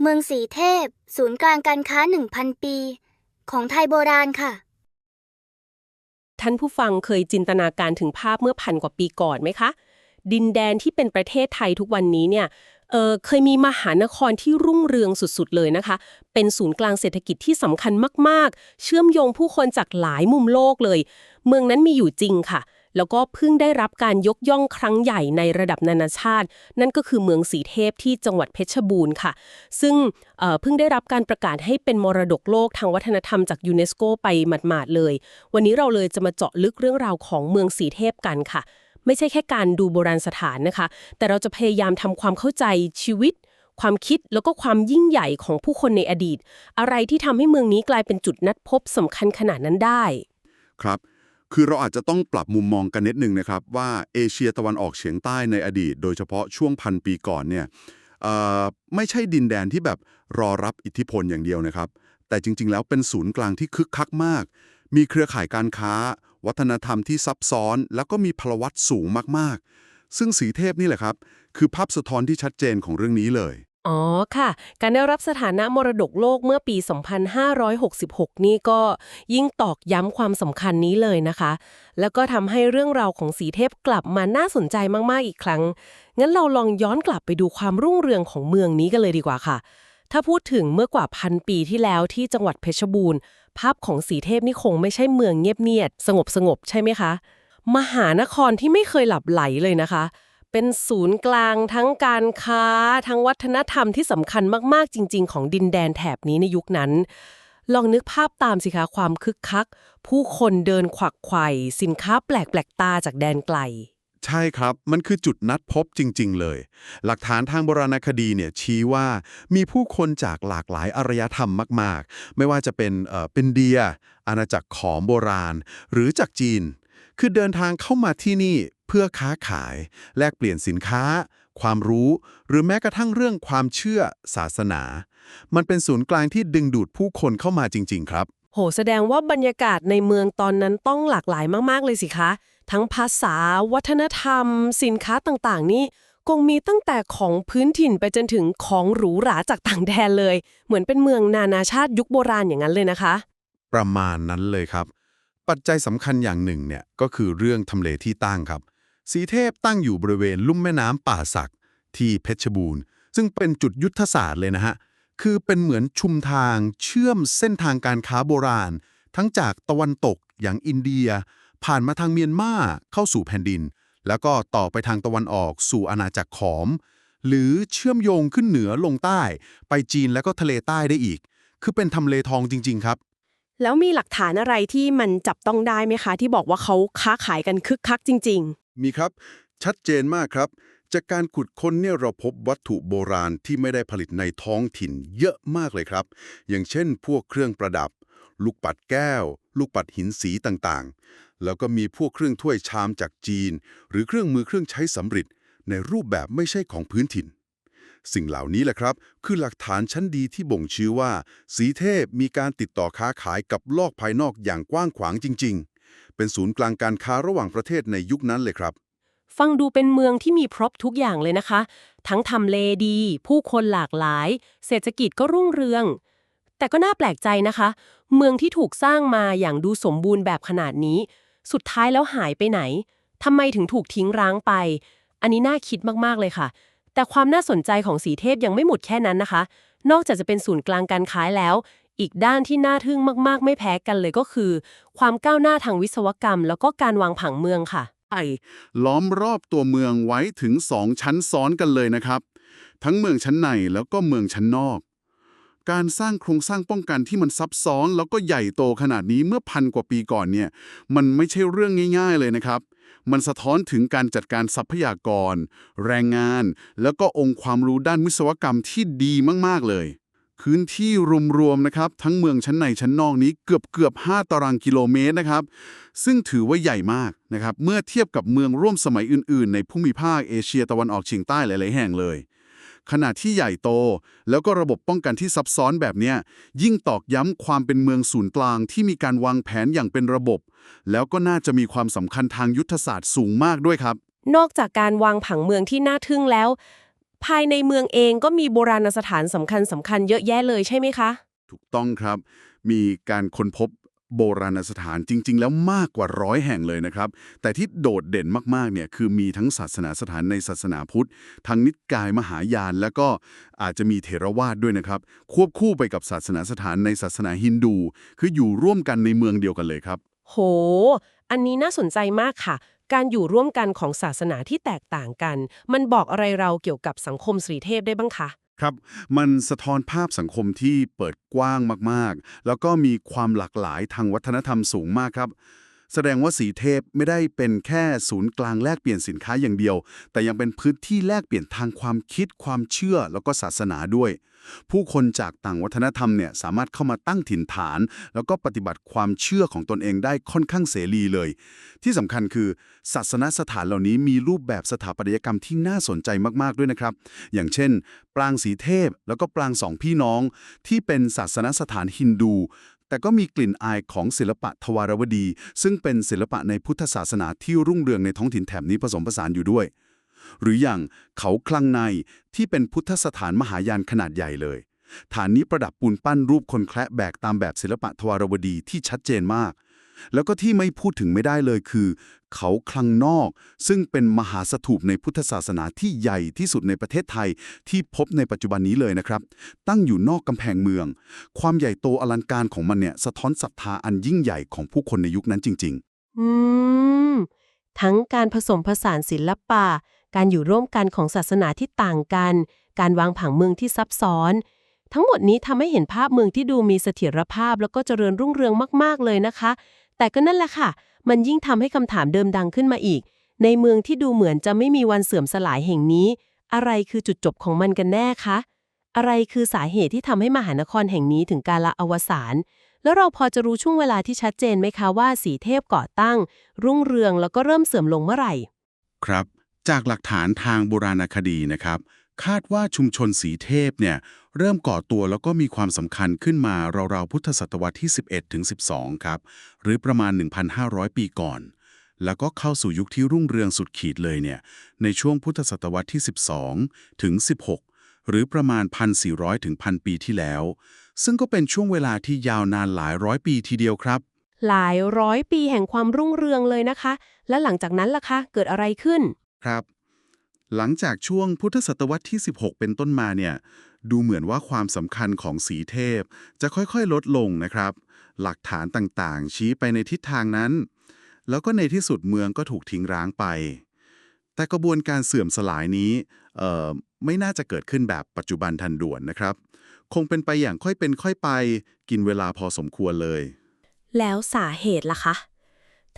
เมืองสีเทพ ศูนย์กลางการค้า 1,000 ปี ของไทยโบราณค่ะ ท่านผู้ฟังเคยจินตนาการถึงภาพเมื่อพันกว่าปีก่อนไหมคะ ดินแดนที่เป็นประเทศไทยทุกวันนี้เนี่ยเเคยมีมหานครที่รุ่งเรืองสุดๆเลยนะคะ เป็นศูนย์กลางเศรษฐกิจที่สำคัญมากๆ เชื่อมโยงผู้คนจากหลายมุมโลกเลย เมืองนั้นมีอยู่จริงค่ะ แล้วก็เพิ่งได้รับการยกย่องครั้งใหญ่ในระดับนานาชาติ นั่นก็คือเมืองสีเทพที่จังหวัดเพชรบูรณ์ค่ะ ซึ่งเเพิ่งได้รับการประกาศให้เป็นมรดกโลกทางวัฒนธรรมจากยูเนสโกไปหมาดๆเลย วันนี้เราเลยจะมาเจาะลึกเรื่องราวของเมืองสีเทพกันค่ะ ไม่ใช่แค่การดูโบราณสถานนะคะ แต่เราจะพยายามทำความเข้าใจชีวิตความคิดแล้วก็ความยิ่งใหญ่ของผู้คนในอดีต อะไรที่ทำให้เมืองนี้กลายเป็นจุดนัดพบสำคัญขนาดนั้นได้ ครับ คือเราอาจจะต้องปรับมุมมองกันนิดนึงนะครับ ว่าเอเชียตะวันออกเฉียงใต้ในอดีต โดยเฉพาะช่วงพันปีก่อนเนี่ยไม่ใช่ดินแดนที่แบบรอรับอิทธิพลอย่างเดียวนะครับ แต่จริง ๆ แล้วเป็นศูนย์กลางที่คึกคักมาก มีเครือข่ายการค้า วัฒนธรรมที่ซับซ้อน แล้วก็มีพลวัตสูงมากๆ ซึ่งสีเทพนี่แหละครับ คือภาพสะท้อนที่ชัดเจนของเรื่องนี้เลย อ๋อค่ะ การได้รับสถานะมรดกโลกเมื่อปี 2566 นี่ก็ยิ่งตอกย้ำความสำคัญนี้เลยนะคะ แล้วก็ทำให้เรื่องราวของสีเทพกลับมาน่าสนใจมาก ๆ อีกครั้ง งั้นเราลองย้อนกลับไปดูความรุ่งเรืองของเมืองนี้กันเลยดีกว่าค่ะ ถ้าพูดถึงเมื่อกว่าพันปีที่แล้วที่จังหวัดเพชรบูรณ์ ภาพของสีเทพนี่คงไม่ใช่เมืองเงียบเนียดสงบสงบใช่ไหมคะ มหานครที่ไม่เคยหลับไหลเลยนะคะ เป็นศูนย์กลางทั้งการค้า ทั้งวัฒนธรรมที่สำคัญมาก ๆ จริง ๆ ของดินแดนแถบนี้ในยุคนั้น ลองนึกภาพตามสิคะความคึกคัก ผู้คนเดินขวักไขว่สินค้าแปลกแปลกๆตาจากแดนไกล ใช่ครับ มันคือจุดนัดพบจริง ๆ เลย หลักฐานทางโบราณคดีเนี่ยชี้ว่ามีผู้คนจากหลากหลายอารยธรรมมาก ๆ ไม่ว่าจะเป็นเอ่อเป็นเดีย อาณาจักรขอมโบราณ หรือจากจีนคือเดินทางเข้ามาที่นี่ เพื่อค้าขาย แลกเปลี่ยนสินค้า ความรู้ หรือแม้กระทั่งเรื่องความเชื่อศาสนา มันเป็นศูนย์กลางที่ดึงดูดผู้คนเข้ามาจริง ๆ ครับ โห แสดงว่าบรรยากาศในเมืองตอนนั้นต้องหลากหลายมาก ๆ เลยสิคะ ทั้งภาษา วัฒนธรรม สินค้าต่าง ๆ นี่คงมีตั้งแต่ของพื้นถิ่นไปจนถึงของหรูหราจากต่างแดนเลย เหมือนเป็นเมืองนานาชาติยุคโบราณอย่างนั้นเลยนะคะ ประมาณนั้นเลยครับ ปัจจัยสำคัญอย่างหนึ่งเนี่ยก็คือเรื่องทำเลที่ตั้งครับ สีเทพตั้งอยู่บริเวณลุ่มแม่น้ำป่าสักที่เพชรบูรณ์ ซึ่งเป็นจุดยุทธศาสตร์เลยนะฮะ คือเป็นเหมือนชุมทางเชื่อมเส้นทางการค้าโบราณ ทั้งจากตะวันตกอย่างอินเดีย ผ่านมาทางเมียนมาเข้าสู่แผ่นดิน แล้วก็ต่อไปทางตะวันออกสู่อาณาจักรขอม หรือเชื่อมโยงขึ้นเหนือลงใต้ ไปจีนแล้วก็ทะเลใต้ได้อีก คือเป็นทำเลทองจริง ๆ ครับแล้วมีหลักฐานอะไรที่มันจับต้องได้ไหมคะ ที่บอกว่าเขาค้าขายกันคึกคักจริง มีครับ ชัดเจนมากครับ จากการขุดค้นเนี่ยเราพบวัตถุโบราณที่ไม่ได้ผลิตในท้องถิ่นเยอะมากเลยครับ อย่างเช่น พวกเครื่องประดับ ลูกปัดแก้ว ลูกปัดหินสีต่างๆ แล้วก็มีพวกเครื่องถ้วยชามจากจีน หรือเครื่องมือเครื่องใช้สำริดในรูปแบบไม่ใช่ของพื้นถิ่น สิ่งเหล่านี้แหละครับ คือหลักฐานชั้นดีที่บ่งชี้ว่า สีเทพมีการติดต่อค้าขายกับโลกภายนอกอย่างกว้างขวางจริง ๆ เป็นศูนย์กลางการค้าระหว่างประเทศในยุคนั้นเลยครับ ฟังดูเป็นเมืองที่มีครบทุกอย่างเลยนะคะ ทั้งทำเลดี ผู้คนหลากหลาย เศรษฐกิจก็รุ่งเรือง แต่ก็น่าแปลกใจนะคะ เมืองที่ถูกสร้างมาอย่างดูสมบูรณ์แบบขนาดนี้ สุดท้ายแล้วหายไปไหนทำไมถึงถูกทิ้งร้างไป อันนี้น่าคิดมากๆเลยค่ะ แต่ความน่าสนใจของสีเทพยังไม่หมดแค่นั้นนะคะ นอกจากจะเป็นศูนย์กลางการค้าแล้ว อีกด้านที่น่าทึ่งมากๆ ไม่แพ้กันเลยก็คือ ความก้าวหน้าทางวิศวกรรม แล้วก็การวางผังเมืองค่ะ ไอล้อมรอบตัวเมืองไว้ถึงสองชั้นซ้อนกันเลยนะครับ ทั้งเมืองชั้นในแล้วก็เมืองชั้นนอก การสร้างโครงสร้างป้องกันที่มันซับซ้อนแล้วก็ใหญ่โตขนาดนี้เมื่อพันกว่าปีก่อนเนี่ยมันไม่ใช่เรื่องง่าย ๆเลยนะครับมันสะท้อนถึงการจัดการทรัพยากร แรงงาน แล้วก็องค์ความรู้ด้านวิศวกรรมที่ดีมาก ๆ เลย พื้นที่รวมๆนะครับ ทั้งเมืองชั้นในชั้นนอกนี้เกือบเกือบ5ตารางกิโลเมตรนะครับ ซึ่งถือว่าใหญ่มากนะครับ เมื่อเทียบกับเมืองร่วมสมัยอื่นๆ ในภูมิภาคเอเชียตะวันออกเฉียงใต้หลายๆแห่งเลย ขนาดที่ใหญ่โต แล้วก็ระบบป้องกันที่ซับซ้อนแบบเนี้ยยิ่งตอกย้ำความเป็นเมืองศูนย์กลางที่มีการวางแผนอย่างเป็นระบบ แล้วก็น่าจะมีความสำคัญทางยุทธศาสตร์สูงมากด้วยครับ นอกจากการวางผังเมืองที่น่าทึ่งแล้ว ภายในเมืองเองก็มีโบราณสถานสำคัญสำคัญๆเยอะแยะเลยใช่ไหมคะ ถูกต้องครับ มีการค้นพบโบราณสถานจริง ๆ แล้วมากกว่าร้อยแห่งเลยนะครับ แต่ที่โดดเด่นมากๆเนี่ยคือมีทั้งศาสนาสถานในศาสนาพุทธ ทั้งนิกายมหายาน แล้วก็อาจจะมีเถรวาทด้วยนะครับ ควบคู่ไปกับศาสนาสถานในศาสนาฮินดู คืออยู่ร่วมกันในเมืองเดียวกันเลยครับ โห อันนี้น่าสนใจมากค่ะ การอยู่ร่วมกันของศาสนาที่แตกต่างกัน มันบอกอะไรเราเกี่ยวกับสังคมสรีเทพได้บ้างคะ ครับ มันสะท้อนภาพสังคมที่เปิดกว้างมากๆ แล้วก็มีความหลากหลายทางวัฒนธรรมสูงมากครับ แสดงว่าสีเทพไม่ได้เป็นแค่ศูนย์กลางแลกเปลี่ยนสินค้าอย่างเดียว แต่ยังเป็นพื้นที่แลกเปลี่ยนทางความคิดความเชื่อแล้วก็ศาสนาด้วย ผู้คนจากต่างวัฒนธรรมเนี่ยสามารถเข้ามาตั้งถิ่นฐาน แล้วก็ปฏิบัติความเชื่อของตนเองได้ค่อนข้างเสรีเลย ที่สำคัญคือ ศาสนสถานเหล่านี้มีรูปแบบสถาปัตยกรรมที่น่าสนใจมากๆด้วยนะครับ อย่างเช่น ปรางสีเทพแล้วก็ปรางสองพี่น้อง ที่เป็นศาสนสถานฮินดู แต่ก็มีกลิ่นอายของศิลปะทวารวดี ซึ่งเป็นศิลปะในพุทธศาสนาที่รุ่งเรืองในท้องถิ่นแถบนี้ผสมผสานอยู่ด้วย หรืออย่างเขาคลังในที่เป็นพุทธสถานมหายานขนาดใหญ่เลย ฐานนี้ประดับปูนปั้นรูปคนแคระแบกตามแบบศิลปะทวารวดีที่ชัดเจนมาก แล้วก็ที่ไม่พูดถึงไม่ได้เลยคือ เขาคลังนอก ซึ่งเป็นมหาสถูปในพุทธศาสนาที่ใหญ่ที่สุดในประเทศไทยที่พบในปัจจุบันนี้เลยนะครับ ตั้งอยู่นอกกำแพงเมือง ความใหญ่โตอลังการของมันเนี่ยสะท้อนศรัทธาอันยิ่งใหญ่ของผู้คนในยุคนั้นจริงอืม ทั้งการผสมผสานศิลปะ การอยู่ร่วมกันของศาสนาที่ต่างกัน การวางผังเมืองที่ซับซ้อนทั้งหมดนี้ทำให้เห็นภาพเมืองที่ดูมีเสถียรภาพ แล้วก็เจริญรุ่งเรืองมาก ๆ เลยนะคะ แต่ก็นั่นแหละค่ะ มันยิ่งทำให้คำถามเดิมดังขึ้นมาอีก ในเมืองที่ดูเหมือนจะไม่มีวันเสื่อมสลายแห่งนี้ อะไรคือจุดจบของมันกันแน่คะ อะไรคือสาเหตุที่ทำให้มหานครแห่งนี้ถึงการละอวสานแล้วเราพอจะรู้ช่วงเวลาที่ชัดเจนไหมคะว่าสีเทพก่อตั้ง รุ่งเรืองแล้วก็เริ่มเสื่อมลงเมื่อไหร่ ครับ จากหลักฐานทางโบราณคดีนะครับ คาดว่าชุมชนสีเทพเนี่ยเริ่มก่อตัวแล้วก็มีความสำคัญขึ้นมาราวๆพุทธศตวรรษที่ 11ถึง12 ครับ หรือประมาณ 1,500 ปีก่อน แล้วก็เข้าสู่ยุคที่รุ่งเรืองสุดขีดเลยเนี่ยในช่วงพุทธศตวรรษที่ 12ถึง16 หรือประมาณ 1,400ถึง1,000 ปีที่แล้ว ซึ่งก็เป็นช่วงเวลาที่ยาวนานหลายร้อยปีทีเดียวครับ หลายร้อยปีแห่งความรุ่งเรืองเลยนะคะ และหลังจากนั้นล่ะคะเกิดอะไรขึ้นครับ หลังจากช่วงพุทธศตวรรษที่ 16 เป็นต้นมาเนี่ย ดูเหมือนว่าความสำคัญของสีเทพจะค่อยๆ ลดลงนะครับ หลักฐานต่างๆ ชี้ไปในทิศทางนั้น แล้วก็ในที่สุดเมืองก็ถูกทิ้งร้างไป แต่กระบวนการเสื่อมสลายนี้ไม่น่าจะเกิดขึ้นแบบปัจจุบันทันด่วนนะครับ คงเป็นไปอย่างค่อยเป็นค่อยไป กินเวลาพอสมควรเลย แล้วสาเหตุล่ะคะ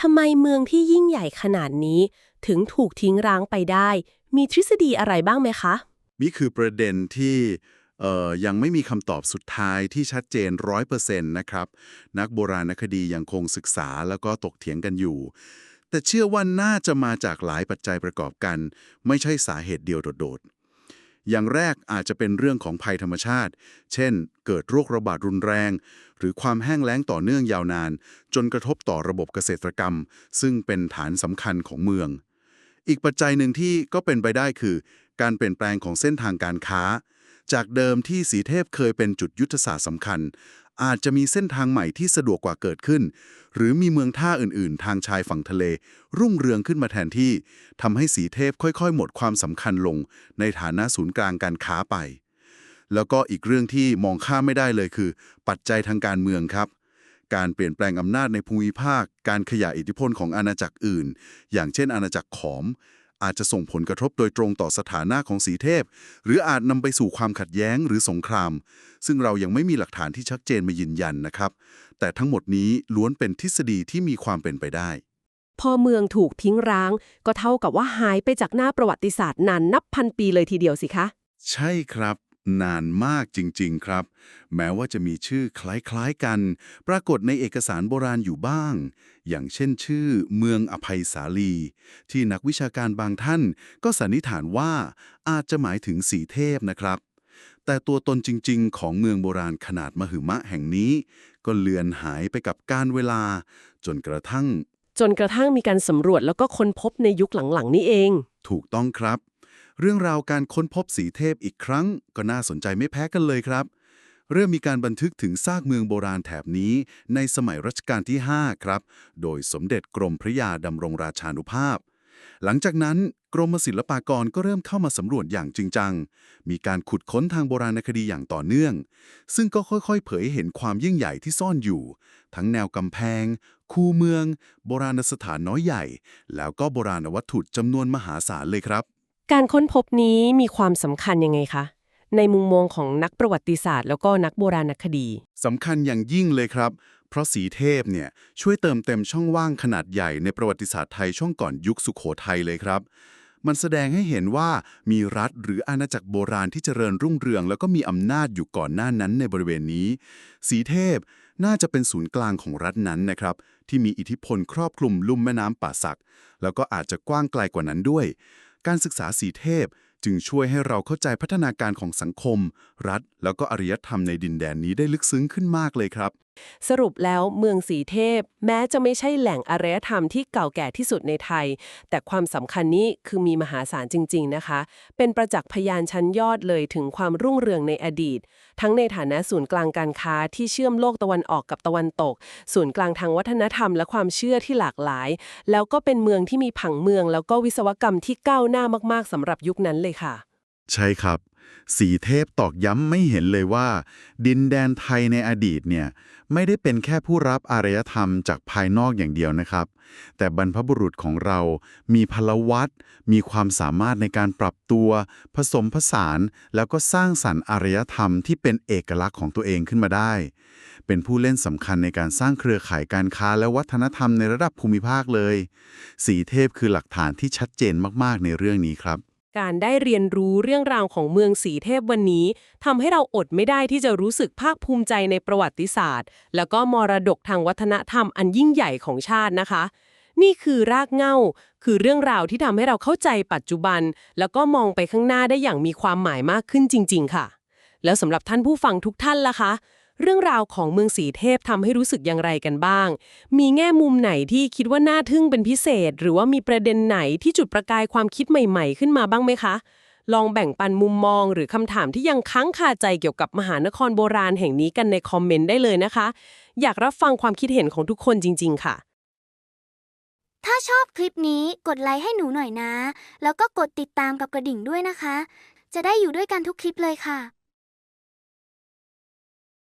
ทำไมเมืองที่ยิ่งใหญ่ขนาดนี้ ถึงถูกทิ้งร้างไปได้ มีทฤษฎีอะไรบ้างไหมคะ นี่คือประเด็นที่เอ่อยังไม่มีคำตอบสุดท้ายที่ชัดเจน 100%นะครับ นักโบราณคดียังคงศึกษาแล้วก็ตกเถียงกันอยู่ แต่เชื่อว่าน่าจะมาจากหลายปัจจัยประกอบกัน ไม่ใช่สาเหตุเดียวโดดๆ อย่างแรกอาจจะเป็นเรื่องของภัยธรรมชาติ เช่น เกิดโรคระบาดรุนแรง หรือความแห้งแล้งต่อเนื่องยาวนาน จนกระทบต่อระบบเกษตรกรรม ซึ่งเป็นฐานสำคัญของเมือง อีกปัจจัยหนึ่งที่ก็เป็นไปได้คือ การเปลี่ยนแปลงของเส้นทางการค้า จากเดิมที่สีเทพเคยเป็นจุดยุทธศาสตร์สำคัญ อาจจะมีเส้นทางใหม่ที่สะดวกกว่าเกิดขึ้น หรือมีเมืองท่าอื่นๆ ทางชายฝั่งทะเล รุ่งเรืองขึ้นมาแทนที่ทำให้สีเทพค่อยๆ หมดความสำคัญลง ในฐานะศูนย์กลางการค้าไป แล้วก็อีกเรื่องที่มองข้ามไม่ได้เลยคือ ปัจจัยทางการเมืองครับ การเปลี่ยนแปลงอำนาจในภูมิภาค การขยายอิทธิพลของอาณาจักรอื่น อย่างเช่น อาณาจักรขอม อาจจะส่งผลกระทบโดยตรงต่อสถานะของสีเทพ หรืออาจนำไปสู่ความขัดแย้งหรือสงคราม ซึ่งเรายังไม่มีหลักฐานที่ชัดเจนมายืนยันนะครับ แต่ทั้งหมดนี้ล้วนเป็นทฤษฎีที่มีความเป็นไปได้ พอเมืองถูกทิ้งร้าง ก็เท่ากับว่าหายไปจากหน้าประวัติศาสตร์นานนับพันปีเลยทีเดียวสิคะ ใช่ครับ นานมากจริง ๆ ครับ แม้ว่าจะมีชื่อคล้าย ๆ กัน ปรากฏในเอกสารโบราณอยู่บ้าง อย่างเช่นชื่อเมืองอภัยสาลี ที่นักวิชาการบางท่านก็สันนิษฐานว่าอาจจะหมายถึงสีเทพนะครับ แต่ตัวตนจริง ๆ ของเมืองโบราณขนาดมหึมะแห่งนี้ ก็เลือนหายไปกับการเวลา จนกระทั่ง จนกระทั่งมีการสำรวจแล้วก็ค้นพบในยุคหลังๆ นี้เอง ถูกต้องครับ เรื่องราวการค้นพบสีเทพอีกครั้ง ก็น่าสนใจไม่แพ้กันเลยครับ เริ่มมีการบันทึกถึงซากเมืองโบราณแถบนี้ ในสมัยรัชกาลที่ 5 ครับ โดยสมเด็จกรมพระยาดำรงราชานุภาพ หลังจากนั้นกรมศิลปากรก็เริ่มเข้ามาสำรวจอย่างจริงจัง มีการขุดค้นทางโบราณคดีอย่างต่อเนื่อง ซึ่งก็ค่อยๆ เผยให้เห็นความยิ่งใหญ่ที่ซ่อนอยู่ ทั้งแนวกำแพง คูเมือง โบราณสถานน้อยใหญ่ แล้วก็โบราณวัตถุจำนวนมหาศาลเลยครับ การค้นพบนี้มีความสำคัญยังไงคะ ในมุมมองของนักประวัติศาสตร์ แล้วก็นักโบราณคดีสำคัญอย่างยิ่งเลยครับ เพราะสีเทพเนี่ยช่วยเติมเต็มช่องว่างขนาดใหญ่ในประวัติศาสตร์ไทยช่วงก่อนยุคสุขโขทัยเลยครับ มันแสดงให้เห็นว่ามีรัฐหรืออาณาจักรโบราณที่เจริญรุ่งเรือง แล้วก็มีอำนาจอยู่ก่อนหน้านั้นในบริเวณนี้ สีเทพน่าจะเป็นศูนย์กลางของรัฐนั้นนะครับ ที่มีอิทธิพลครอบคลุมลุ่มแม่น้ำป่าสัก แล้วก็อาจจะกว้างไกลกว่านั้นด้วย การศึกษาสีเทพจึงช่วยให้เราเข้าใจพัฒนาการของสังคม รัฐ แล้วก็อารยธรรมในดินแดนนี้ได้ลึกซึ้งขึ้นมากเลยครับ สรุปแล้วเมืองสีเทพ แม้จะไม่ใช่แหล่งอารยธรรมที่เก่าแก่ที่สุดในไทย แต่ความสำคัญนี้คือมีมหาศาลจริง ๆนะคะ เป็นประจักษ์พยานชั้นยอดเลยถึงความรุ่งเรืองในอดีต ทั้งในฐานะศูนย์กลางการค้าที่เชื่อมโลกตะวันออกกับตะวันตก ศูนย์กลางทางวัฒนธรรมและความเชื่อที่หลากหลาย แล้วก็เป็นเมืองที่มีผังเมือง แล้วก็วิศวกรรมที่ก้าวหน้ามาก ๆสำหรับยุคนั้นเลยค่ะ ใช่ครับ สีเทพตอกย้ำไม่เห็นเลยว่า ดินแดนไทยในอดีตเนี่ยไม่ได้เป็นแค่ผู้รับอารยธรรมจากภายนอกอย่างเดียวนะครับ แต่บรรพบุรุษของเรามีพลวัตมีความสามารถในการปรับตัว ผสมผสาน แล้วก็สร้างสรรค์อารยธรรมที่เป็นเอกลักษณ์ของตัวเองขึ้นมาได้ เป็นผู้เล่นสำคัญในการสร้างเครือข่ายการค้าและวัฒนธรรมในระดับภูมิภาคเลย สีเทพคือหลักฐานที่ชัดเจนมากๆในเรื่องนี้ครับ การได้เรียนรู้เรื่องราวของเมืองสีเทพวันนี้ทำให้เราอดไม่ได้ที่จะรู้สึกภาคภูมิใจในประวัติศาสตร์ แล้วก็มรดกทางวัฒนธรรมอันยิ่งใหญ่ของชาตินะคะ นี่คือรากเหง้า คือเรื่องราวที่ทำให้เราเข้าใจปัจจุบัน แล้วก็มองไปข้างหน้าได้อย่างมีความหมายมากขึ้นจริง ๆ ค่ะ แล้วสำหรับท่านผู้ฟังทุกท่านล่ะคะ เรื่องราวของเมืองสีเทพทำให้รู้สึกอย่างไรกันบ้าง มีแง่มุมไหนที่คิดว่าน่าทึ่งเป็นพิเศษ หรือว่ามีประเด็นไหนที่จุดประกายความคิดใหม่ๆ ขึ้นมาบ้างไหมคะ ลองแบ่งปันมุมมองหรือคำถามที่ยังค้างคาใจเกี่ยวกับมหานครโบราณแห่งนี้กันในคอมเมนต์ได้เลยนะคะ อยากรับฟังความคิดเห็นของทุกคนจริง ๆ ค่ะ ถ้าชอบคลิปนี้กดไลค์ให้หนูหน่อยนะ แล้วก็กดติดตามกับกระดิ่งด้วยนะคะ จะได้อยู่ด้วยกันทุกคลิปเลยค่ะ